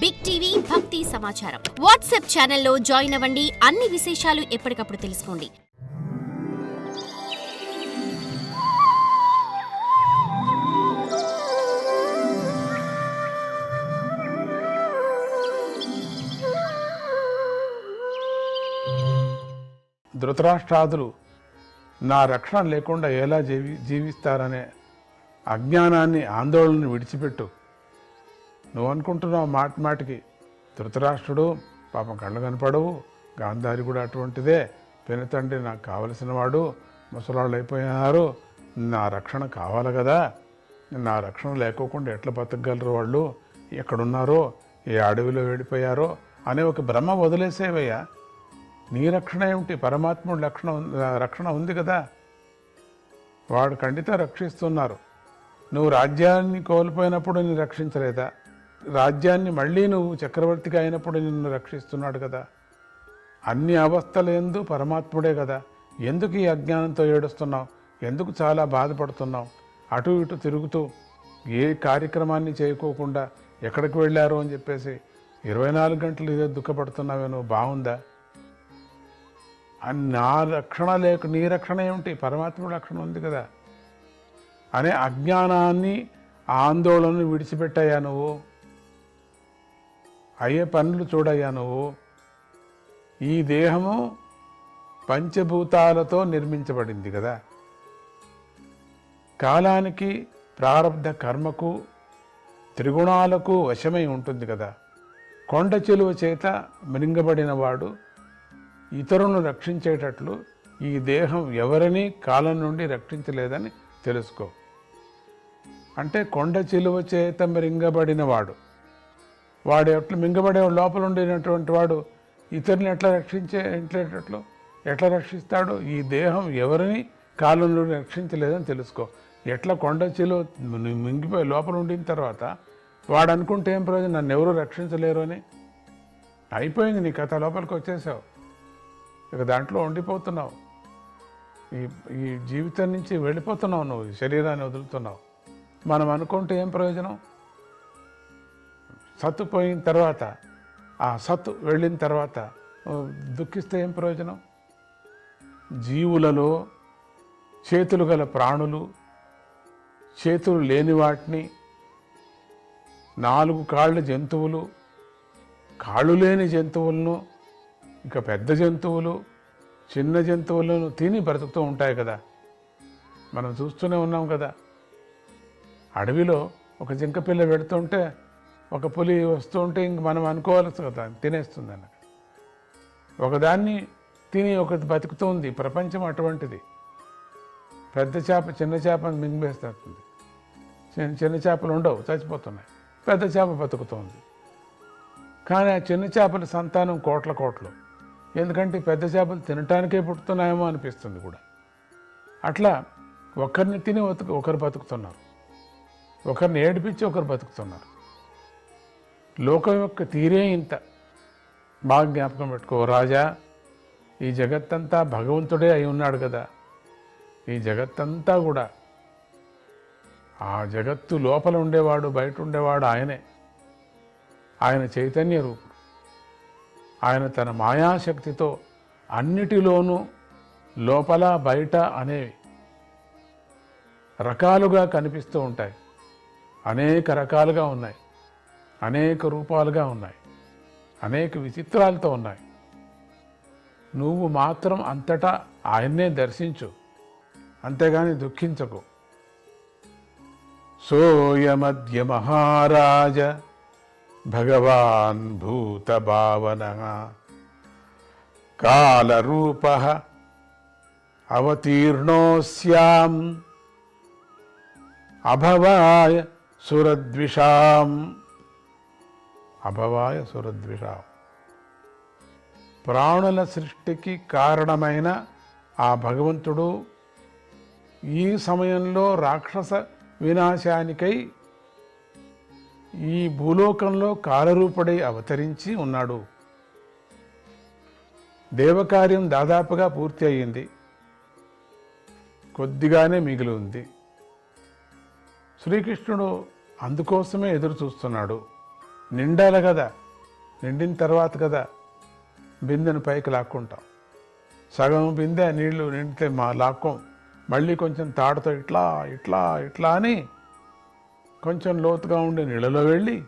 Big TV భక్తి సమాచారం WhatsApp ఛానల్లో జాయిన్ అవ్వండి. అన్ని విశేషాలు ఎప్పటికప్పుడు తెలుసుకోండి. ధృతరాష్ట్రాదులు నా రక్షణ లేకుండా ఎలా జీవి జీవిస్తారనే అజ్ఞానాన్ని ఆందోళనను విడిచిపెట్టు. నువ్వు అనుకుంటున్నావు మాట మాటికి. ధృతరాష్ట్రుడు పాపం కళ్ళు కనపడవు. గాంధారి కూడా అటువంటిదే. పెనుతండ్రి నాకు కావలసిన వాడు. ముసలాళ్ళు అయిపోయినారు. నా రక్షణ కావాలి కదా. నా రక్షణ లేకోకుండా ఎట్లా బతకగలరు వాళ్ళు? ఎక్కడున్నారో? ఏ అడవిలో వెళ్ళిపోయారో? అనే ఒక భ్రమ వదిలేసేవయ్యా. నీ రక్షణ ఏమిటి? పరమాత్ముడు రక్షణ రక్షణ ఉంది కదా. వాడు ఖండిత రక్షిస్తున్నారు. నువ్వు రాజ్యాన్ని కోల్పోయినప్పుడు నేను రక్షించలేదా? రాజ్యాన్ని మళ్ళీ నువ్వు చక్రవర్తిగా అయినప్పుడు నిన్ను రక్షిస్తున్నాడు కదా. అన్ని అవస్థలు ఎందు పరమాత్ముడే కదా. ఎందుకు ఈ అజ్ఞానంతో ఏడుస్తున్నావు? ఎందుకు చాలా బాధపడుతున్నావు? అటు ఇటు తిరుగుతూ ఏ కార్యక్రమాన్ని చేయకోకుండా ఎక్కడికి వెళ్ళారు అని చెప్పేసి ఇరవై నాలుగు గంటలు ఇదే దుఃఖపడుతున్నావే నువ్వు బాగుందా? అని నా రక్షణ లేక నీ రక్షణ ఏమిటి? పరమాత్మ రక్షణ ఉంది కదా. అనే అజ్ఞానాన్ని ఆందోళనను విడిచిపెట్టాయా నువ్వు? అయ్యే పనులు చూడయ్యా నువ్వు. ఈ దేహము పంచభూతాలతో నిర్మించబడింది కదా. కాలానికి ప్రారంధ కర్మకు త్రిగుణాలకు వశమై ఉంటుంది కదా. కొండ చెలువ చేత మృంగబడిన వాడు ఇతరులను రక్షించేటట్లు ఈ దేహం ఎవరిని కాలం నుండి రక్షించలేదని తెలుసుకో. అంటే కొండ చెలువ చేత మింగబడిన వాడు ఎట్లా మింగబడే లోపల ఉండినటువంటి వాడు ఇతరుని ఎట్లా రక్షించే ఎట్లేటట్లు ఎట్లా రక్షిస్తాడు? ఈ దేహం ఎవరిని కాలంలో రక్షించలేదని తెలుసుకో. ఎట్లా కొండ చిలువ మింగిపోయి లోపల ఉండిన తర్వాత వాడు అనుకుంటే ఏం ప్రయోజనం? నన్ను ఎవరు రక్షించలేరు అని. అయిపోయింది నీ కథ లోపలికి వచ్చేసావు. ఇక దాంట్లో ఉండిపోతున్నావు. ఈ ఈ జీవితం నుంచి వెళ్ళిపోతున్నావు నువ్వు ఈ శరీరాన్ని వదులుతున్నావు. మనం అనుకుంటే ఏం ప్రయోజనం? సత్తు పోయిన తర్వాత ఆ సత్తు వెళ్ళిన తర్వాత దుఃఖిస్తే ఏం ప్రయోజనం? జీవులలో చేతులు గల ప్రాణులు చేతులు లేని వాటిని నాలుగు కాళ్ళ జంతువులు కాళ్ళు లేని జంతువులను ఇక పెద్ద జంతువులు చిన్న జంతువులను తిని బ్రతుకుతూ ఉంటాయి కదా. మనం చూస్తూనే ఉన్నాం కదా. అడవిలో ఒక జింక పిల్ల పెడుతుంటే ఒక పులి వస్తుంటే ఇంక మనం అనుకోవాల్సి కదా తినేస్తుంది అన్నది ఒకదాన్ని తిని ఒకటి బతుకుతుంది ప్రపంచం అటువంటిది. పెద్ద చేప చిన్న చేపను మింగేస్తుంది చిన్న చిన్న చేపలు ఉండవు చచ్చిపోతున్నాయి. పెద్ద చేప బతుకుతోంది. కానీ ఆ చిన్న చేపల సంతానం కోట్ల కోట్లు. ఎందుకంటే పెద్ద చేపలు తినటానికే పుట్టుతున్నాయేమో అనిపిస్తుంది కూడా. అట్లా ఒకరిని తిని ఒకరు బతుకుతున్నారు. ఒకరిని ఏడిపించి ఒకరు బతుకుతున్నారు. లోకం యొక్క తీరే ఇంత. బాగా జ్ఞాపకం పెట్టుకో రాజా ఈ జగత్తంతా భగవంతుడే అయి ఉన్నాడు కదా. ఈ జగత్తంతా కూడా. ఆ జగత్తు లోపల ఉండేవాడు బయట ఉండేవాడు ఆయనే. ఆయన చైతన్య రూపుడు ఆయన తన మాయాశక్తితో అన్నిటిలోనూ లోపల బయట అనేవి. రకాలుగా కనిపిస్తూ ఉంటాయి. అనేక రకాలుగా ఉన్నాయి. అనేక రూపాలుగా ఉన్నాయి. అనేక విచిత్రాలతో ఉన్నాయి. నువ్వు మాత్రం అంతటా ఆయన్నే దర్శించు. అంతేగాని దుఃఖించకు. సోయమద్య మహారాజ భగవాన్ భూతభావన కాలరూప అవతీర్ణోస్యాం అభవాయ సురద్విషాం. అభవాయ సురద్విషాం. ప్రాణుల సృష్టికి కారణమైన ఆ భగవంతుడు ఈ సమయంలో రాక్షస వినాశానికై ఈ భూలోకంలో కాలరూపుడై అవతరించి ఉన్నాడు. దేవకార్యం దాదాపుగా పూర్తి అయ్యింది. కొద్దిగానే మిగిలి ఉంది. శ్రీకృష్ణుడు అందుకోసమే ఎదురు చూస్తున్నాడు నిండాలి కదా. నిండిన తర్వాత కదా బిందెను పైకి లాక్కుంటాం. సగం బిందె నీళ్ళు నిండితే మా లాక్కం. మళ్ళీ కొంచెం తాడుతో ఇట్లా ఇట్లా ఇట్లా అని కొంచెం లోతుగా ఉండే నీళ్ళలో వెళ్ళి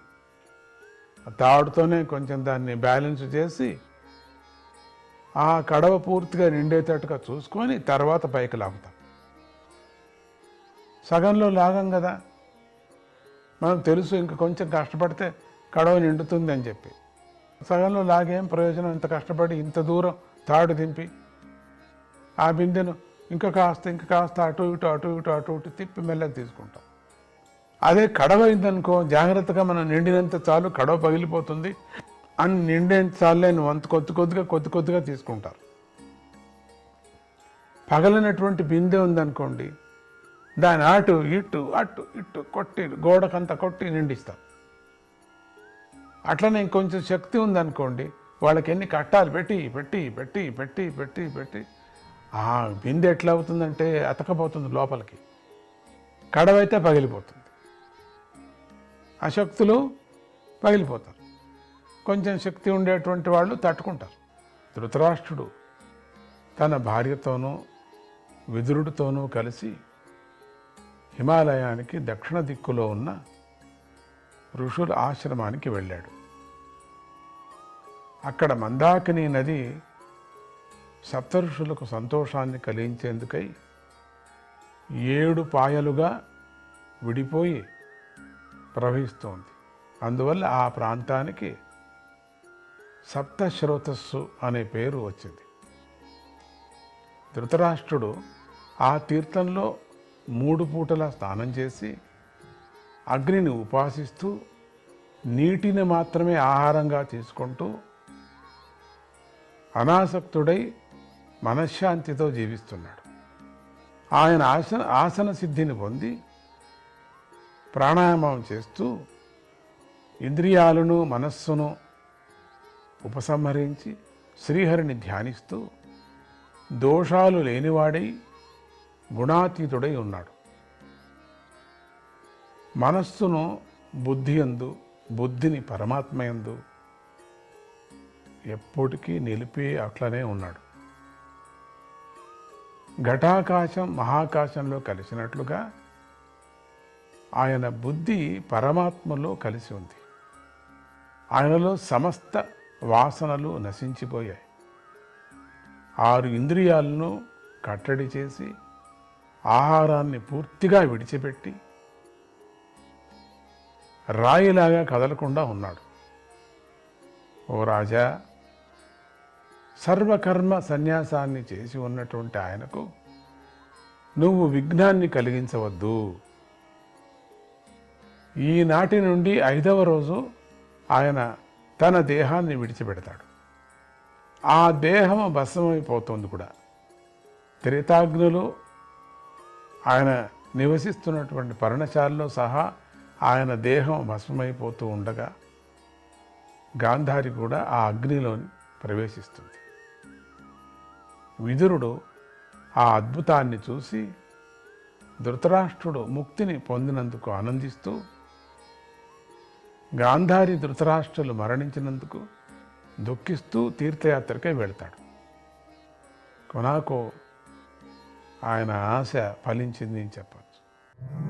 తాడుతోనే కొంచెం దాన్ని బ్యాలెన్స్ చేసి ఆ కడవ పూర్తిగా నిండేటట్టుగా చూసుకొని తర్వాత పైకి లాగుతాం. సగంలో లాగం కదా. మనం తెలుసు ఇంకా కొంచెం కష్టపడితే కడవ నిండుతుంది అని చెప్పి. సగంలో లాగేం ప్రయోజనం? ఇంత కష్టపడి ఇంత దూరం తాడు దింపి ఆ బిందెను ఇంకా కాస్త ఇంకా కాస్త అటు ఇటు అటు ఇటు అటు ఇటు తిప్పి మెల్లగా తీసుకుంటాం. అదే కడవ అయిందనుకో జాగ్రత్తగా మనం నిండినంత చాలు కడవ పగిలిపోతుంది. అని నిండేంత చాలు అని వంత కొద్ది కొద్దిగా కొద్ది కొద్దిగా తీసుకుంటారు. పగలనటువంటి బిందె ఉందనుకోండి దాని అటు ఇటు అటు ఇటు కొట్టి గోడకంతా కొట్టి నిండిస్తాం. అట్లనే ఇంకొంచెం శక్తి ఉందనుకోండి వాళ్ళకి ఎన్ని కట్టాలు పెట్టి పెట్టి పెట్టి పెట్టి పెట్టి పెట్టి ఆ బిందె ఎట్లా అవుతుందంటే అతకపోతుంది లోపలికి. కడవైతే పగిలిపోతుంది. ఆ శక్తులు పగిలిపోతారు. కొంచెం శక్తి ఉండేటువంటి వాళ్ళు తట్టుకుంటారు. ధృతరాష్ట్రుడు తన భార్యతోనూ విదురుడితోనూ కలిసి హిమాలయానికి దక్షిణ దిక్కులో ఉన్న ఋషుల ఆశ్రమానికి వెళ్ళాడు. అక్కడ మందాకిని నది సప్త ఋషులకు సంతోషాన్ని కలిగించేందుకై ఏడు పాయలుగా విడిపోయి ప్రవహిస్తోంది. అందువల్ల ఆ ప్రాంతానికి సప్తశ్రోతస్సు అనే పేరు వచ్చింది. ధృతరాష్ట్రుడు ఆ తీర్థంలో మూడు పూటల స్నానం చేసి అగ్నిని ఉపాసిస్తూ నీటిని మాత్రమే ఆహారంగా తీసుకుంటూ అనాసక్తుడై మనశ్శాంతితో జీవిస్తున్నాడు. ఆయన ఆసన ఆసన సిద్ధిని పొంది ప్రాణాయామం చేస్తూ ఇంద్రియాలను మనస్సును ఉపసంహరించి శ్రీహరిని ధ్యానిస్తూ దోషాలు లేనివాడై గుణాతీతుడై ఉన్నాడు. మనస్సును బుద్ధి ఎందు బుద్ధిని పరమాత్మ ఎందు ఎప్పటికీ నిలిపి అట్లనే ఉన్నాడు. ఘటాకాశం మహాకాశంలో కలిసినట్లుగా ఆయన బుద్ధి పరమాత్మలో కలిసి ఉంది. ఆయనలో సమస్త వాసనలు నశించిపోయాయి. ఆరు ఇంద్రియాలను కట్టడి చేసి ఆహారాన్ని పూర్తిగా విడిచిపెట్టి రాయిలాగా కదలకుండా ఉన్నాడు. ఓ రాజా సర్వకర్మ సన్యాసాన్ని చేసి ఉన్నటువంటి ఆయనకు నువ్వు విఘ్నాన్ని కలిగించవద్దు. ఈనాటి నుండి ఐదవ రోజు ఆయన తన దేహాన్ని విడిచిపెడతాడు. ఆ దేహం భస్మమైపోతుంది కూడా. త్రేతాగ్నులు ఆయన నివసిస్తున్నటువంటి పర్ణశాలలో సహా ఆయన దేహం భస్మమైపోతూ ఉండగా గాంధారి కూడా ఆ అగ్నిలో ప్రవేశిస్తుంది. విదురుడు ఆ అద్భుతాన్ని చూసి ధృతరాష్ట్రుడు ముక్తిని పొందినందుకు ఆనందిస్తూ గాంధారి ధృతరాష్ట్రులు మరణించినందుకు దుఃఖిస్తూ తీర్థయాత్రకై వెళ్తాడు. కొనాకో ఆయన ఆశ ఫలించింది అని చెప్పచ్చు.